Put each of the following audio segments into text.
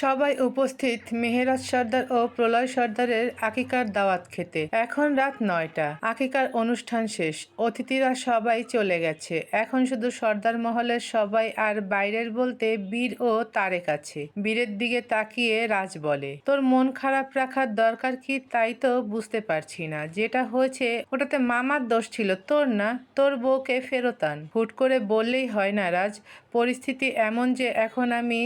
সবাই উপস্থিত, মেহেরাজ সর্দার ও প্রলয় সর্দারের আকিকার দাওয়াত খেতে। এখন রাত নয়টা, আকিকার অনুষ্ঠান শেষ, অতিথিরা সবাই চলে গেছে। এখন শুধু সর্দার মহলের সবাই আর বাইরের বলতে বীর ও তারেক আছে। বীরের দিকে তাকিয়ে রাজ বলে, তোর মন খারাপ রাখার দরকার কি? তাই তো বুঝতে পারছি না। যেটা হয়েছে, ওটাতে মামার দোষ ছিল। তোর না? তোর বউকে ফেরতান হুট করে বললেই হয় না রাজ পরিস্থিতি এমন যে এখন আমি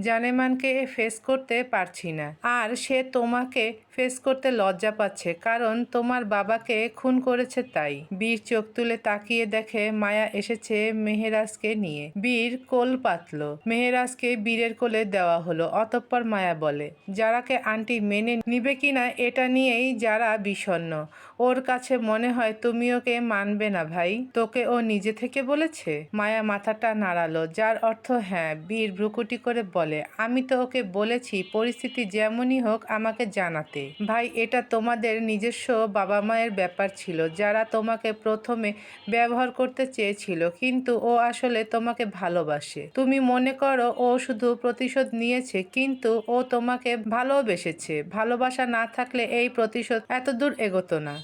জানেমানকে ফেস করতে পারছি না। আর সে তোমাকে ফেস করতে লজ্জা পাচ্ছে, কারণ তোমার বাবাকে খুন করেছে তাই। বীর চোখ তুলে তাকিয়ে দেখে মায়া এসেছে মেহেরাজকে নিয়ে। বীর কোল পাতল। মেহেরাজকে বীরের কোলে দেওয়া হলো, অতঃপর মায়া বলে, যারাকে আন্টি মেনে নিবে কিনা এটা নিয়েই যারা বিষণ্ণ। ওর কাছে মনে হয় তুমি ওকে মানবে না ভাই। তোকে ও নিজে থেকে বলেছে? মায়া মাথাটা নাড়ালো যার অর্থ হ্যাঁ বীর ভ্রুকুটি করে বলে, আমি তো ওকে বলেছি, পরিস্থিতি যেমনই হোক আমাকে জানাতে। ভাই, এটা তোমাদের নিজস্ব বাবা মায়ের ব্যাপার ছিল, যারা তোমাকে প্রথমে ব্যবহার করতে চেয়েছিল, কিন্তু ও আসলে তোমাকে ভালোবাসে। তুমি মনে করো ও শুধু প্রতিশোধ নিয়েছে, কিন্তু ও তোমাকে ভালোবেসেছে। ভালোবাসা না থাকলে এই প্রতিশোধ এত দূর এগোতো না।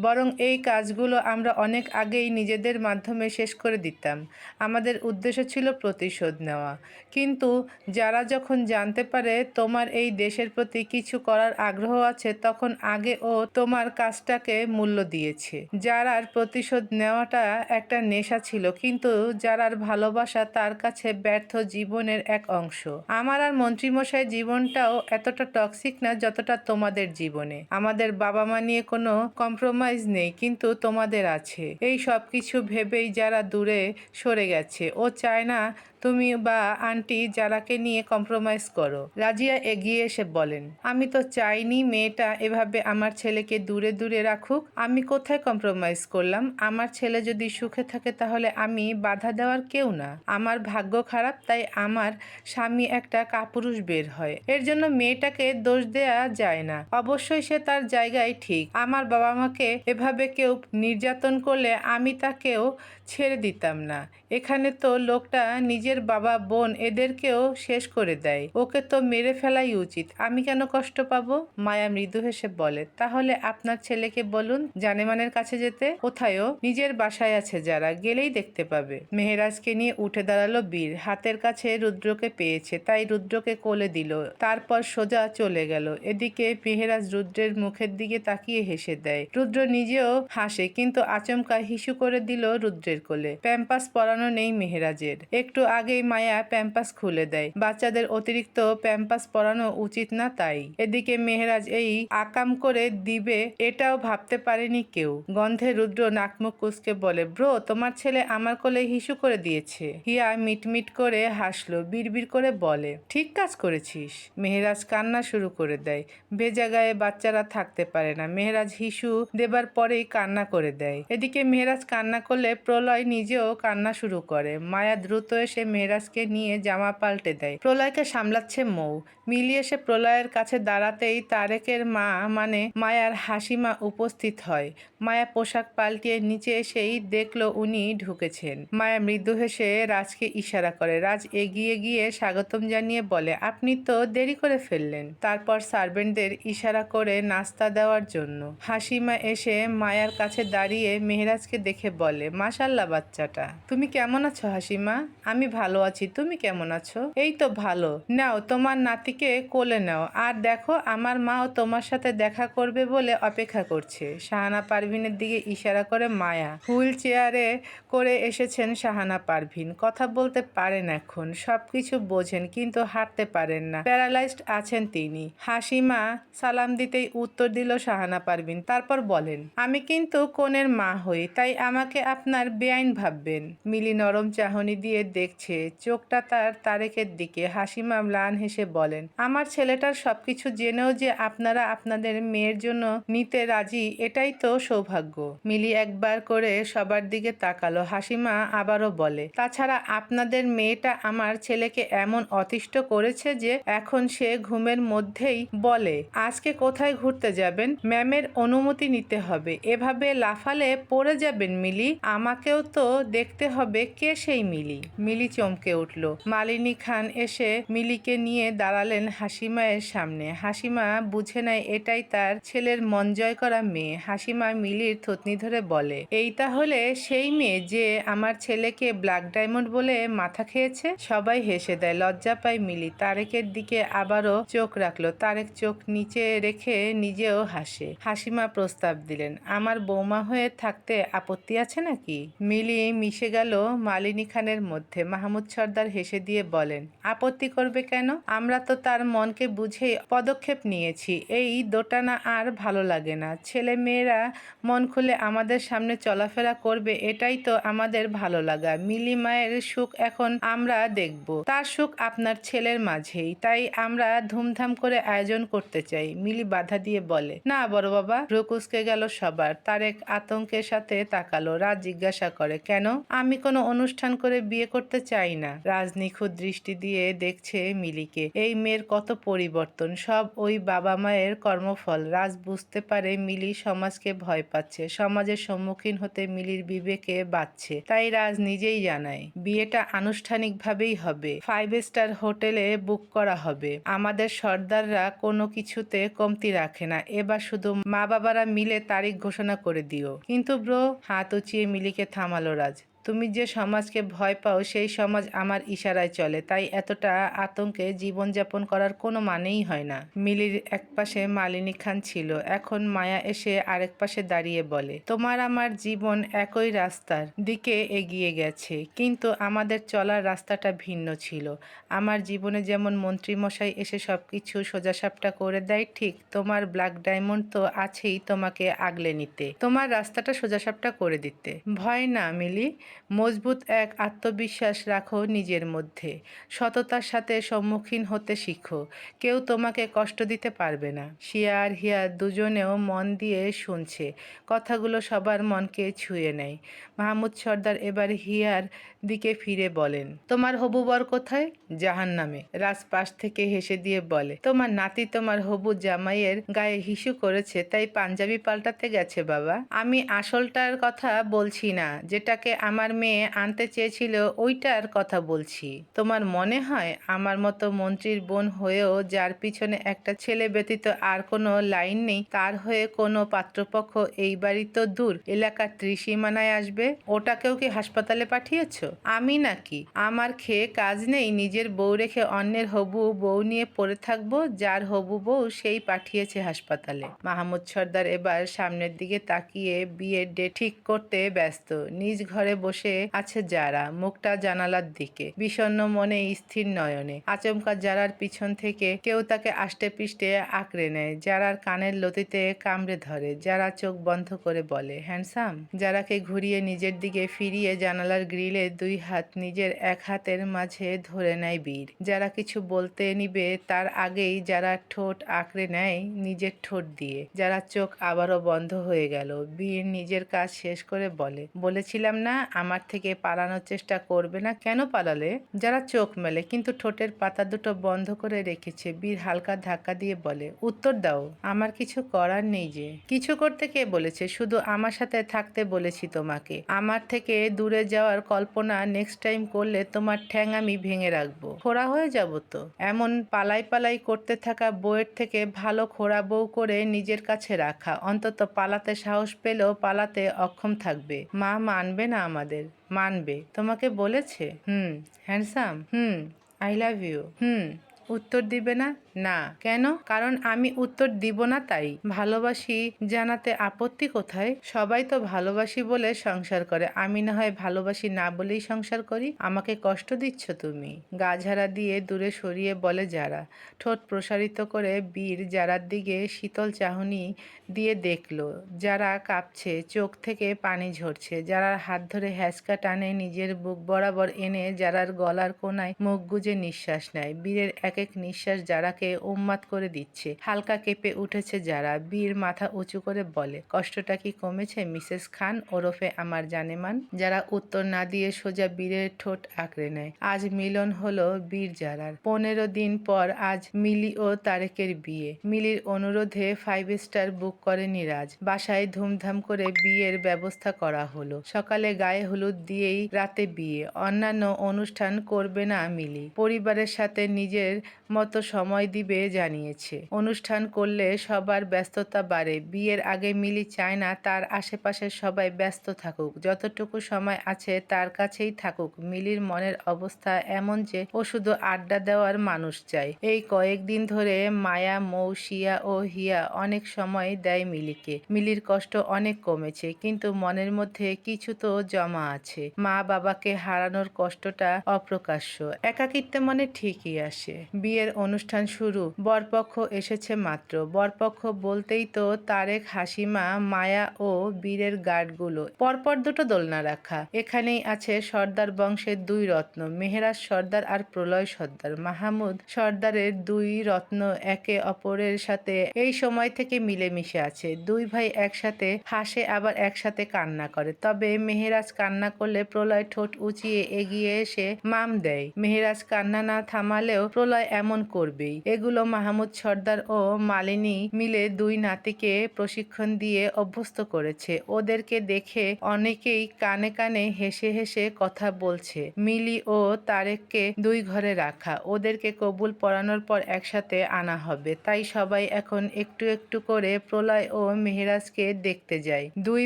বরং এই কাজগুলো আমরা অনেক আগেই নিজেদের মাধ্যমে শেষ করে দিতাম। আমাদের উদ্দেশ্য ছিল প্রতিশোধ নেওয়া। কিন্তু যারা যখন জানতে পারে তোমার এই দেশের প্রতি কিছু করার আগ্রহ আছে, তখন আগে ও তোমার কাজটাকে মূল্য দিয়েছে। যারার প্রতিশোধ নেওয়াটা একটা নেশা ছিল, কিন্তু যারার ভালোবাসা তার কাছে ব্যর্থ জীবনের এক অংশ। আমার আর মন্ত্রীমশাই জীবনটাও এতটা টক্সিক না, যতটা তোমাদের জীবনে। আমাদের বাবা মা নিয়ে কোনো কম্প্রোমাইজ নেই, কিন্তু তোমাদের আছে। এই সব কিছু ভেবেই যারা দূরে সরে গেছে। ও চায় না তুমি বা আন্টি যারাকে নিয়ে কম্প্রোমাইজ করো, রাজিয়া এগিয়ে এসে বলেন, আমি তো চাইনি মেয়েটা এভাবে আমার ছেলেকে দূরে দূরে রাখুক। আমি কোথায় কম্প্রোমাইজ করলাম? আমার ছেলে যদি সুখে থাকে তাহলে আমি বাধা দেওয়ার কেউ না। আমার ভাগ্য খারাপ, তাই আমার স্বামী একটা কাপুরুষ বের হয়। এর জন্য মেয়েটাকে দোষ দেয়া যায় না। অবশ্যই সে তার জায়গায় ঠিক। আমার বাবা মাকে এভাবে কেউ নির্যাতন করলে আমি তাকেও ছেড়ে দিতাম না। এখানে তো লোকটা নিজের বাবা, বোন এদেরকেও শেষ করে দেয়। ওকে তো মেরে ফেলাই উচিত। আমি কেন কষ্ট পাবো? মায়া মৃদু হেসে বলে, তাহলে আপনার ছেলেকে বলুন জানেমানের কাছে যেতে? কোথায়ও নিজের বাসায় আছে যারা, গেলেই দেখতে পাবে। মেহেরাজকে নিয়ে উঠে দাঁড়াল বীর। হাতের কাছে রুদ্রকে পেয়েছে, তাই রুদ্রকে কোলে দিল। তারপর সোজা চলে গেল। এদিকে মেহেরাজ রুদ্রের মুখের দিকে তাকিয়ে হেসে দেয়। রুদ্র নিজেও হাসে, কিন্তু আচমকা হিসু করে দিল রুদ্রের কোলে। প্যাম্পাস পরানো নেই মেহেরাজের। একটু আগেই মায়া প্যাম্পাস খুলে দেয়। বাচ্চাদের অতিরিক্ত প্যাম্পাস পরানো উচিত না তাই। এদিকে মেহরাজ এই আকাম করে দিবে এটাও ভাবতে পারেনি কেউ। গন্ধে রুদ্র নাকমুখ কুচকে বলে, ব্রো, তোমার ছেলে আমার কোলে হিসু করে দিয়েছে। হিয়া মিটমিট করে হাসলো, বিড়বিড় করে বলে, ঠিক কাজ করেছিস। মেহরাজ কান্না শুরু করে দেয়। ভেজা গায়ে বাচ্চারা থাকতে পারে না। মেহরাজ হিসু দেবার পরেই কান্না করে দেয়। এদিকে মেহেরাজ কান্না করলে প্রলয় নিজেও কান্না শুরু করে। মায়া দ্রুত এসে মেহেরাজকে নিয়ে জামা পাল্টে দেয়। প্রলয়কে সামলাচ্ছে মৌ। মিলিয়ে এসে প্রলয়ের কাছে দাঁড়াতেই তারেকের মা মানে মায়ার হাসিমা উপস্থিত হয়। মায়া পোশাক পাল্টিয়ে নিচে এসেই দেখল উনি ঢুকেছেন। মায়া মৃদু হেসে রাজকে ইশারা করে। রাজ এগিয়ে গিয়ে স্বাগতম জানিয়ে বলে, আপনি তো দেরি করে ফেললেন। তারপর সার্ভেন্টদের ইশারা করে নাস্তা দেওয়ার জন্য। হাসিমা এসে মায়ার কাছে দাঁড়িয়ে মেহরাজকে দেখে বলে, মাশাল্লাহ বাচ্চাটা। তুমি কেমন আছো হাসিমা? আমি ভালো আছি, তুমি কেমন আছো? এই তো ভালো। নাও, তোমার নাতিকে কোলে নাও। আর দেখো, আমার মাও তোমার সাথে দেখা করবে বলে অপেক্ষা করছে। শাহানা পারভিনের দিকে ইশারা করে মায়া। হুইল চেয়ারে করে এসেছেন শাহানা পারভিন। কথা বলতে পারেন এখন, সবকিছু বোঝেন, কিন্তু হাঁটতে পারেন না। প্যারালাইজড আছেন তিনি। হাসিমা সালাম দিতেই উত্তর দিল শাহানা পারভিন। তারপর বলেন, আমি কিন্তু কোনের মা হই, তাই আমাকে আপনার বেআইন ভাববেন। মিলি নরম চাহনি দিয়ে দেখছে চোখটা তার তারেকের দিকে। হাসিমা ম্লান হেসে বলেন, আমার ছেলেটার সবকিছু জেনেও যে আপনারা আপনাদের মেয়ের জন্য নিতে রাজি, এটাই তো সৌভাগ্য। মিলি একবার করে সবার দিকে তাকালো। হাসিমা আবারও বলে, তাছাড়া আপনাদের মেয়েটা আমার ছেলেকে এমন অতিষ্ঠ করেছে যে এখন সে ঘুমের মধ্যেই বলে, আজকে কোথায় ঘুরতে যাবেন? ম্যামের অনুমতি নিতে হবে। এভাবে লাফালে পড়ে যাবেন মিলি। আমাকেও তো দেখতে হবে কে সেই মিলি। মিলি চমকে উঠল। মালিনী খান এসে মিলিকে নিয়ে দাঁড়ালেন হাসিমায়ের সামনে। হাসিমা বুঝে নেয়, এটাই তার ছেলের মন জয় করা মেয়ে। হাসিমা মিলির থতনি ধরে বলে, এই তাহলে সেই মেয়ে যে আমার ছেলেকে ব্ল্যাক ডায়মন্ড বলে মাথা খেয়েছে? সবাই হেসে দেয়, লজ্জা পায় মিলি। তারেকের দিকে আবারও চোখ রাখল। তারেক চোখ নিচে রেখে নিজেও হাসে। হাসিমা প্রস্তাব দিলেন, আমার বৌমা হয়ে থাকতে আপত্তি আছে নাকি? মিলি মিশে গেল মালিনী খানের মধ্যে। মাহমুদ সর্দার হেসে দিয়ে বলেন, আপত্তি করবে কেন? আমরা তো তার মনকে বুঝেই পদক্ষেপ নিয়েছি। এই দোটানা আর ভালো লাগে না। ছেলে মেয়েরা মন খুলে আমাদের সামনে চলাফেরা করবে, এটাই তো আমাদের ভালো লাগা। মিলি মায়ের সুখ এখন আমরা দেখব। তার সুখ আপনার ছেলের মাঝেই। তাই আমরা ধুমধাম করে আয়োজন করতে চাই। মিলি বাধা দিয়ে বলে, না বড় বাবা রকুসকে গেল সবার। তারেক আতঙ্কের সাথে তাকালো রাজ জিজ্ঞাসা করে, কেন? আমি কোনো অনুষ্ঠান করে বিয়ে করতে চাই না। রাজ নিখুঁত দৃষ্টি দিয়ে দেখছে মিলিকে। এই মেয়ের কত পরিবর্তন, সব ওই বাবা মায়ের কর্মফল। রাজ বুঝতে পারে মিলি সমাজকে ভয় পাচ্ছে, সমাজের সম্মুখীন হতে মিলির বিবেকে বাঁচছে তাই রাজ নিজেই জানায়, বিয়েটা আনুষ্ঠানিকভাবেই হবে। ফাইভ স্টার হোটেলে বুক করা হবে। আমাদের সর্দাররা কোনো কিছুতে কমতি রাখে না। এবার শুধু মা বাবারা মিলে তারিখ ঘোষণা করে দিও। কিন্তু ব্রো, হাত উঁচিয়ে মিলিকে থামালো রাজ। তুমি যে সমাজকে ভয় পাও, সেই সমাজ আমার ইশারায় চলে। তাই এতটা আতঙ্কে জীবনযাপন করার কোনো মানেই হয় না। মিলির এক পাশে মালিনী খান ছিল। এখন মায়া এসে আরেক পাশে দাঁড়িয়ে বলে, তোমার আমার জীবন একই রাস্তার, দিকে এগিয়ে গেছে। কিন্তু আমাদের চলার রাস্তাটা ভিন্ন ছিল। আমার জীবনে যেমন মন্ত্রীমশাই এসে সব কিছু সোজাসাপটা করে দেয়, ঠিক তোমার ব্ল্যাক ডায়মন্ড তো আছেই তোমাকে আগলে নিতে। তোমার রাস্তাটা সোজাসাপটা করে দিতে। ভয় না মিলি। মজবুত এক আত্মবিশ্বাস রাখো নিজের মধ্যে। সততার সাথে সম্মুখীন হতে শিখো। কেউ তোমাকে কষ্ট দিতে পারবে না। শিয়া আর হিয়া দুজনেও মন দিয়ে শুনছে। কথাগুলো সবার মনকে ছুঁয়ে নেয়। মাহমুদ সর্দার এবার হিয়ার দিকে ফিরে বলেন, তোমার হবু বর কোথায়? জাহান নামে রাজ পাশ থেকে হেসে দিয়ে বলে, তোমার নাতি তোমার হবু জামাইয়ের গায়ে হিসু করেছে, তাই পাঞ্জাবি পাল্টাতে গেছে বাবা। আমি আসলটার কথা বলছি না, যেটাকে আমার মেয়ে আনতে চেয়েছিল, ওইটার কথা বলছি। তোমার মনে হয় আমার মতো মন্ত্রীর বোন হয়েও যার পিছনে একটা ছেলে ব্যতীত আর কোনো লাইন নেই, তার হয়ে কোনো পাত্রপক্ষ এই বাড়ি তো দূর, এলাকার ত্রিসীমানায় আসবে? ওটাকেও কি হাসপাতালে পাঠিয়েছ? আমি নাকি? আমার খেয়ে কাজ নেই, নিজের বউ রেখে অন্যের হবু বউ নিয়ে পড়ে থাকব, যার হবু বউ সেই পাঠিয়েছে হাসপাতালে। মাহমুদ সর্দার এবার সামনের দিকে তাকিয়ে বিয়ের ডেট ঠিক করতে ব্যস্ত। নিজ ঘরে বসে আছে যারা মুখটা জানালার দিকে, বিষণ্ণ মনে স্থির নয়নে। আচমকা যারার পিছন থেকে কেউ তাকে আষ্টে পিষ্টে আঁকড়ে নেয়, যারার কানের লতিতে কামড়ে ধরে, যারা চোখ বন্ধ করে বলে, হ্যান্ডসাম? যারাকে ঘুরিয়ে নিজের দিকে ফিরিয়ে জানালার গ্রিলে দুই হাত নিজের এক হাতের মাঝে ধরে নেয় বীর। যারা কিছু বলতে নিবে তার আগেই যারা ঠোঁট আঁকড়ে নেয় নিজের ঠোঁট দিয়ে। যারা চোখ আবারও বন্ধ হয়ে গেল, বীর নিজের কাজ শেষ করে বলে, বলেছিলাম না আমার থেকে পালানোর চেষ্টা করবে না, কেন পালালে? যারা চোখ মেলে, কিন্তু ঠোঁটের পাতা দুটো বন্ধ করে রেখেছে, বীর হালকা ধাক্কা দিয়ে বলে, উত্তর দাও, আমার কিছু করার নেই যে। কিছু করতে কে বলেছে? শুধু আমার সাথে থাকতে বলেছি তোমাকে। আমার থেকে দূরে যাওয়ার কল্পনা নেক্সট টাইম করলে তোমার ঠ্যাং আমি ভেঙে রাখব। খোড়া হয়ে যাব তো? এমন পালাই পালাই করতে থাকা বউয়ের থেকে ভালো খোড়া বউ করে নিজের কাছে রাখা। অন্তত পালাতে সাহস পেলেও পালাতে অক্ষম থাকবে। মা মানবে না আমাদের। মানবে। তোমাকে বলেছে? Hmm handsome hmm I love you hmm উত্তর দিবে না? না। কেন? কারণ আমি উত্তর দিব না তাই। ভালোবাসি জানাতে আপত্তি কোথায়? সবাই তো ভালোবাসি বলে সংসার করে। আমি না হয় ভালোবাসি না বলেই সংসার করি? আমাকে কষ্ট দিচ্ছ তুমি? গা ঝাড়া দিয়ে দূরে সরিয়ে বলে যারা। ঠোঁট প্রসারিত করে বীর যারার দিকে শীতল চাহনি দিয়ে দেখল। যারা কাঁপছে, চোখ থেকে পানি ঝরছে। যারার হাত ধরে হ্যাঁচকা টানে, নিজের বুক বরাবর এনে যারার গলার কোনায় মুখ গুজে নিঃশ্বাস নেয়। বীরের এক এক নিঃশ্বাস যারাকে তাকে উন্মাদ করে দিচ্ছে। হালকা কেঁপে উঠেছে যারা। বীর মাথা উঁচু করে বলে, কষ্টটা কি কমেছে, মিসেস খান? ওরফে আমার জানেমান? যারা উত্তর না দিয়ে সোজা বীরের ঠোঁট আঁকড়ে নেয়। আজ মিলন হলো বীর জারার। পনেরো দিন পর আজ মিলি ও তারেকের বিয়ে। মিলির অনুরোধে ফাইভ স্টার বুক করে নিরাজ। বাসায় ধুমধাম করে বিয়ের ব্যবস্থা করা হলো। সকালে গায়ে হলুদ দিয়েই রাতে বিয়ে। অন্যান্য অনুষ্ঠান করবে না মিলি। পরিবারের সাথে নিজের মতো সময় দিবে জানিয়েছে। অনুষ্ঠান করলে সবার ব্যস্ততা বাড়ে। বিয়ের আগে মিলি চায় না তার আশেপাশের সবাই ব্যস্ত থাকুক। যতটুকু সময় আছে তার কাছেই থাকুক। মিলির মনের অবস্থা এমন যে ও শুধু আড্ডা দেওয়ার মানুষ চাই এই কয়েকদিন ধরে মায়া মৌসিয়া ও হিয়া অনেক সময় দেয় মিলিকে। মিলির কষ্ট অনেক কমেছে, কিন্তু মনের মধ্যে কিছু তো জমা আছে। মা বাবাকে হারানোর কষ্টটা অপ্রকাশ্য। একাকিত্ব মনে ঠিকই আসে। বিয়ের অনুষ্ঠান শুরু। বরপক্ষ এসেছে মাত্র। বরপক্ষ বলতেই তো তারেক, হাসিমা, মায়া ও বীরের গার্ডগুলো। পরপর দুটো দোলনা রাখা। এখানেই আছে সর্দার বংশের দুই রত্ন। মেহেরাজ সর্দার আর প্রলয় সর্দার। মাহমুদ সর্দারের দুই রত্ন একে অপরের সাথে এই সময় থেকে মিলেমিশে আছে। দুই ভাই একসাথে হাসে, আবার একসাথে কান্না করে। তবে মেহেরাজ কান্না করলে প্রলয় ঠোঁট উঁচিয়ে এগিয়ে এসে মাম দেয়। মেহেরাজ কান্না না থামালেও প্রলয় এমন করবেই। এগুলো মাহমুদ সর্দার ও মালিনী মিলে দুই নাতিকে প্রশিক্ষণ দিয়ে অভ্যস্ত করেছে। ওদেরকে দেখে অনেকেই কানে কানে হেসে হেসে কথা বলছে। মিলি ও তারেককে দুই ঘরে রাখা। ওদেরকে কবুল পড়ানোর পর একসাথে আনা হবে। তাই সবাই এখন একটু একটু করে প্রলয় ও মেহেরাজকে দেখতে যায়। দুই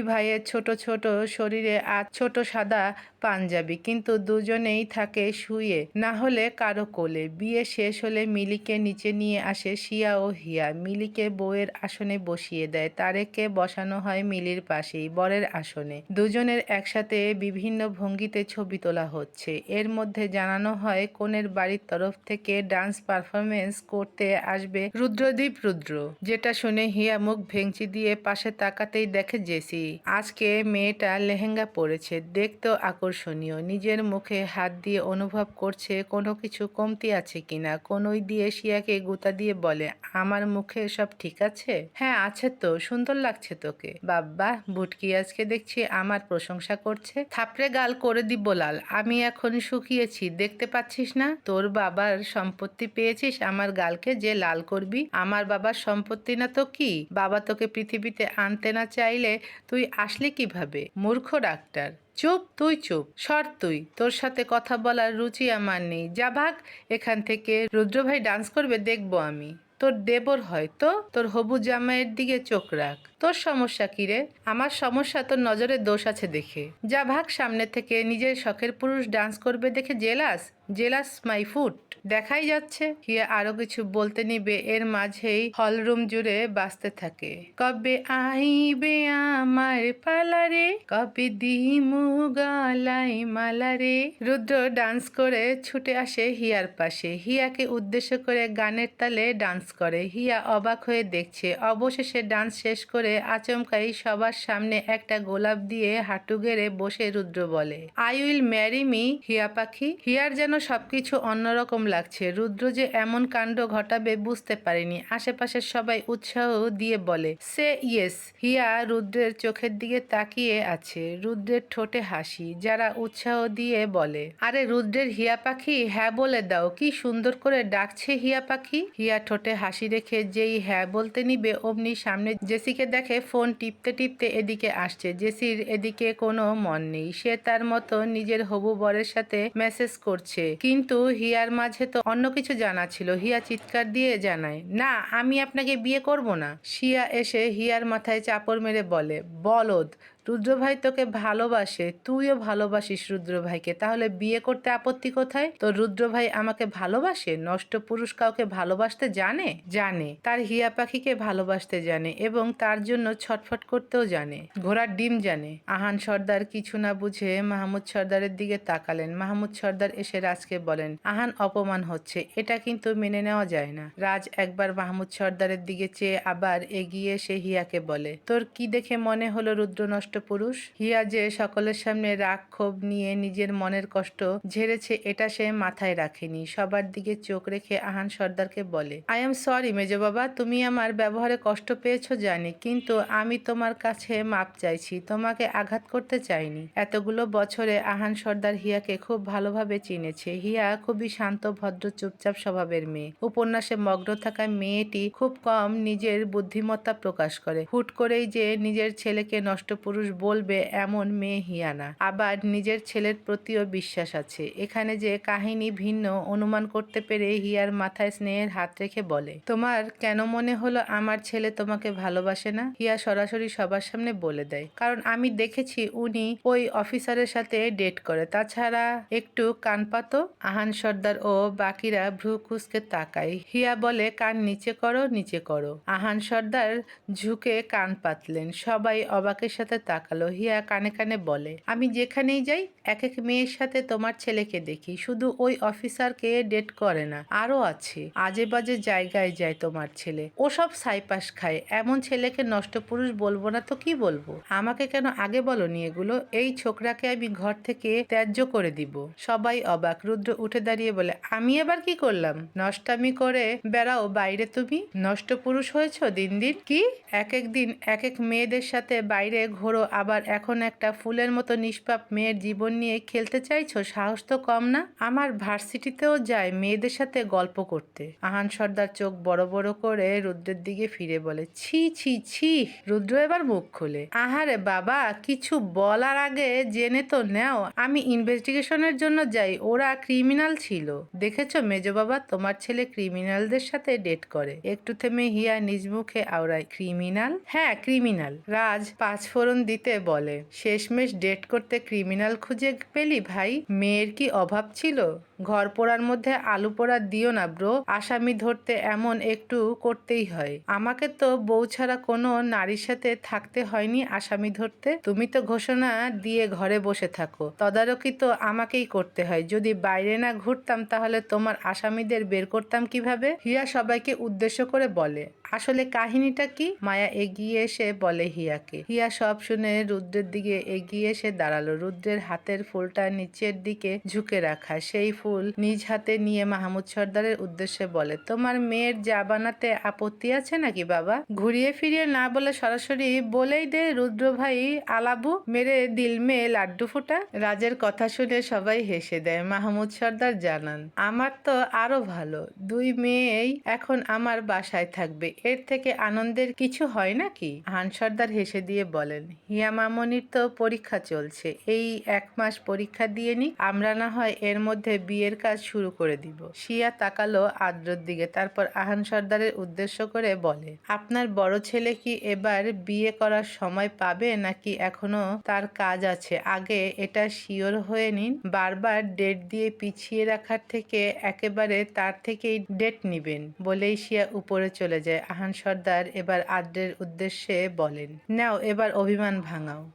ভাইয়ের ছোট ছোট শরীরে আর ছোট সাদা পাঞ্জাবি, কিন্তু দুজনেই থাকে শুয়ে। না হলে কারও কোলে। বিয়ে শেষ হলে মিলিকে নিচে নিয়ে আসে শিয়া ও হিয়া। মিলিকে বউয়ের আসনে বসিয়ে দেয়। তারেককে বসানো হয় মিলির পাশেই, বরের আসনে। দুজনের একসাথে বিভিন্ন ভঙ্গিতে ছবি তোলা হচ্ছে। এর মধ্যে জানানো হয়, কনের বাড়ির তরফ থেকে ডান্স পারফরমেন্স করতে আসবে রুদ্রদীপ রুদ্র। যেটা শুনে হিয়া মুখ ভেঙচি দিয়ে পাশে তাকাতেই দেখে জেসি, আজকে মেয়েটা লেহেঙ্গা পরেছে দেখতেও আকর্ষণীয়। নিজের মুখে হাত দিয়ে অনুভব করছে, কোনো কিছু কমতি আছে কিনা? কোনোই দিয়ে শিয়াকে গুতা দিয়ে বলে, আমার মুখে সব ঠিক আছে? হ্যাঁ আছে তো, সুন্দর লাগছে তোকে। বাব্বা, ভুটকি আজকে দেখছি আমার প্রশংসা করছে। থাপড়ে গাল করে দিব লাল, আমি এখন শুকিয়েছি, দেখতে পাচ্ছিস না? তোর বাবার সম্পত্তি পেয়েছিস আমার গালকে যে লাল করবি? আমার বাবার সম্পত্তি না তো কি? বাবা তোকে পৃথিবীতে আনতে না চাইলে তুই আসলি কীভাবে? মূর্খ ডাক্তার। চুপ, তুই চুপ। সর তুই। তোর সাথে কথা বলার রুচি আমার নেই। যা ভাগ, এখান থেকে রুদ্র ভাই ডান্স করবে, দেখব আমি। তোর দেবর হয়তো তোর হবু জামাইয়ের দিকে চোখ রাখ। তোর সমস্যা কি রে? আমার সমস্যা, তোর নজরে দোষ আছে দেখে। যা ভাগ, সামনে থেকে নিজের শখের পুরুষ ডান্স করবে দেখে জেলাস জেলাস মাই ফুট দেখাই যাচ্ছে। হিয়া আরও কিছু বলতে নিবে। এর মাঝেই হলরুম জুড়ে বাঁচতে থাকে। কবে আইবে আমার পালারে কবে দিমু গলাই মালারে রুদ্র ডান্স করে ছুটে আসে হিয়ার পাশে। হিয়াকে উদ্দেশ্য করে গানের তালে ডান্স করে। হিয়া অবাক হয়ে দেখছে, অবশেষে ডান্স শেষ করে আচমকাই সবার সামনে একটা গোলাপ দিয়ে হাঁটু গেড়ে বসে রুদ্র বলে, I will marry me, Hiya পাখি। হিয়ার যেন সবকিছু অন্যরকম লাগছে। রুদ্র যে এমন কাণ্ড ঘটাবে বুঝতে পারেনি। আশেপাশের সবাই উৎসাহ দিয়ে বলে, সে, ইয়েস। হিয়া রুদ্রের চোখের দিকে তাকিয়ে আছে রুদ্রের ঠোঁটে হাসি, যারা উৎসাহ দিয়ে বলে, আরে রুদ্রের হিয়া পাখি হ্যাঁ বলে দাও, কি সুন্দর করে ডাকছে হিয়া পাখি? হিয়া ঠোঁটে হাসি রেখে যেই হ্যাঁ বলতে নিবে, অমনি সামনে জেসিকে দেখে ফোন টিপতে টিপতে এদিকে আসছে। জেসির এদিকে কোনো মন নেই, সে তার মতো নিজের হবু বরের সাথে মেসেজ করছে। কিন্তু হিয়ার মাঝে তো অন্য কিছু জানা ছিল, হিয়া চিৎকার দিয়ে জানায়, না, আমি আপনাকে বিয়ে করব না। শিয়া এসে হিয়ার মাথায় চাপড় মেরে বলে বলদ রুদ্র ভাই তোকে ভালোবাসে, তুইও ভালোবাসিস রুদ্র ভাইকে তাহলে বিয়ে করতে আপত্তি কোথায়? তো রুদ্র ভাই আমাকে ভালোবাসে? নষ্ট পুরুষ কাউকে ভালোবাসতে জানে? জানে। তার হিয়া পাখিকে ভালোবাসতে জানে এবং তার জন্য ছটফট করতেও জানে। ঘোড়ার ডিম জানে। আহান সর্দার কিছু না বুঝে মাহমুদ সর্দারের দিকে তাকালেন। মাহমুদ সর্দার এসে রাজকে বলেন, আহান, অপমান হচ্ছে। এটা কিন্তু মেনে নেওয়া যায় না। রাজ একবার মাহমুদ সর্দারের দিকে চেয়ে আবার এগিয়ে সে হিয়াকে বলে, তোর কি দেখে মনে হলো রুদ্র নষ্ট পুরুষ। হিয়া যে সকলের সামনে রাগ ক্ষোভ নিয়ে নিজের মনের কষ্ট ঝেড়েছে, এটা সে মাথায় রাখেনি। সবার দিকে চোখ রেখে আহান সর্দারকে বলে আই এম সরি মেজো বাবা, তুমি আমার ব্যবহারে কষ্ট পেয়েছ জানি, কিন্তু আমি তোমার কাছে মাপ চাইছি, তোমাকে আঘাত করতে চাইনি। এতগুলো বছরে আহান সর্দার হিয়াকে খুব ভালোভাবে চিনেছে। হিয়া খুবই শান্ত, ভদ্র, চুপচাপ স্বভাবের মেয়ে। উপন্যাসে মগ্ন থাকা মেয়েটি খুব কম নিজের বুদ্ধিমত্তা প্রকাশ করে। হুট করেই যে নিজের ছেলেকে নষ্ট পুরুষ বলবে, এমন মেয়ে হিয়ানা। আবার নিজের ছেলের প্রতিও বিশ্বাস আছে। এখানে যে কাহিনী ভিন্ন, অনুমান করতে পেরে হিয়ার মাথায় স্নেহের হাত রেখে বলে, তোমার কেন মনে হলো আমার ছেলে তোমাকে ভালোবাসে না? হিয়া সরাসরি সবার সামনে বলে দেয়, কারণ আমি দেখেছি উনি ওই অফিসারের সাথে ডেট করে। তাছাড়া একটু কান পাতো। আহান সর্দার ও বাকিরা ভ্রু কুসকে তাকায়। হিয়া বলে, কান নিচে করো নিচে করো। আহান সর্দার ঝুঁকে কান পাতলেন। সবাই অবাকের সাথে তাকালো। হিয়া কানে কানে বলে, আমি যেখানেই যাই এক এক মেয়ের সাথে তোমার ছেলেকে দেখি। শুধু ওই অফিসারকে ডেট করে না আরও আছে। আজে বাজে জায়গায় যায় তোমার ছেলে। ও সব সাইপাস খায়। এমন ছেলেকে নষ্ট পুরুষ বলব না তো কি বলব? আমাকে কেন আগে বলো বলনি এগুলো? এই ছোকরাকে আমি ঘর থেকে ত্যায্য করে দিব। সবাই অবাক। রুদ্র উঠে দাঁড়িয়ে বলে, আমি এবার কি করলাম? নষ্টামি করে বেড়াও বাইরে তুমি? নষ্ট পুরুষ হয়েছ দিন দিন? কি? এক এক দিন এক এক মেয়েদের সাথে বাইরে ঘোরো আবার এখন একটা ফুলের মতো নিষ্পাপ মেয়ের জীবন নিয়ে খেলতে চাইছো? সাহস তো কম না? আমার ভার্সিটিতেও যায় মেয়েদের সাথে গল্প করতে। আহান সর্দার চোখ বড় বড় করে রুদ্রের দিকে ফিরে বলে, ছি ছি ছি। রুদ্র এবার মুখ খোলে, আহারে বাবা, কিছু বলার আগে জেনে তো নেও, আমি ইনভেস্টিগেশনের জন্য যাই, ওরা ক্রিমিনাল ছিল। দেখেছ মেজো বাবা, তোমার ছেলে ক্রিমিনালদের সাথে ডেট করে। একটু থেমে হিয়া নিজ মুখে আওড়ায়, ক্রিমিনাল? হ্যাঁ ক্রিমিনাল। রাজ, পাঁচ পাঁচফোড়ন দিতে বলে, শেষমেশ ডেট করতে ক্রিমিনাল খুঁজে পেলি ভাই? মেয়ের কি অভাব ছিল? ঘর পোড়ার মধ্যে আলু পোড়া দিও না ব্রো, আসামি ধরতে এমন একটু করতেই হয়। আমাকে তো বউ ছাড়া কোনো নারীর সাথে থাকতে হয়নি আসামি ধরতে। তুমি তো ঘোষণা দিয়ে ঘরে বসে থাকো। তদারকি তো আমাকেই করতে হয়। যদি বাইরে না ঘুরতাম তাহলে তোমার আসামিদের বের করতাম কীভাবে? হিয়া সবাইকে উদ্দেশ্য করে বলে, আসলে কাহিনীটা কি? মায়া এগিয়ে এসে বলে হিয়াকে। হিয়া সব শুনে রুদ্রের দিকে এগিয়ে এসে দাঁড়াল। রুদ্রের হাতের ফুলটা নিচের দিকে ঝুঁকে রাখা। সেই ফুল নিজ হাতে নিয়ে মাহমুদ সর্দারের উদ্দেশ্যে বলে, তোমার মেয়ের যা বানাতে আপত্তি আছে নাকি বাবা? ঘুরিয়ে ফিরিয়ে না বলে সরাসরি বলেই দে রুদ্র ভাই, আলাবু মেরে দিল মে লাড্ডু ফোটা। রাজের কথা শুনে সবাই হেসে দেয়। মাহমুদ সর্দার জানান, আমার তো আরও ভালো। দুই মেয়েই এখন আমার বাসায় থাকবে। এর থেকে আনন্দের কিছু হয় নাকি? হান সর্দার হেসে দিয়ে বলেন হিয়া মামনির তো পরীক্ষা চলছে। এই এক মাস পরীক্ষা দিয়ে নি আমরা না হয় এর মধ্যে বিয়ের কাজ শুরু করে দিব। শিয়া তাকালো আদ্রর দিকে, তারপর আহান সর্দারের উদ্দেশ্য করে বলে, আপনার বড় ছেলে কি এবার বিয়ে করার সময় পাবে নাকি এখনও তার কাজ আছে? আগে এটা শিওর হয়ে নিন, বারবার ডেট দিয়ে পিছিয়ে রাখার থেকে একেবারে তার থেকেই ডেট নিবেন। বলেই শিয়া উপরে চলে যায়। আহান সর্দার এবার আদ্রের উদ্দেশ্যে বলেন, নাও, এবার অভিমান ভাঙাও।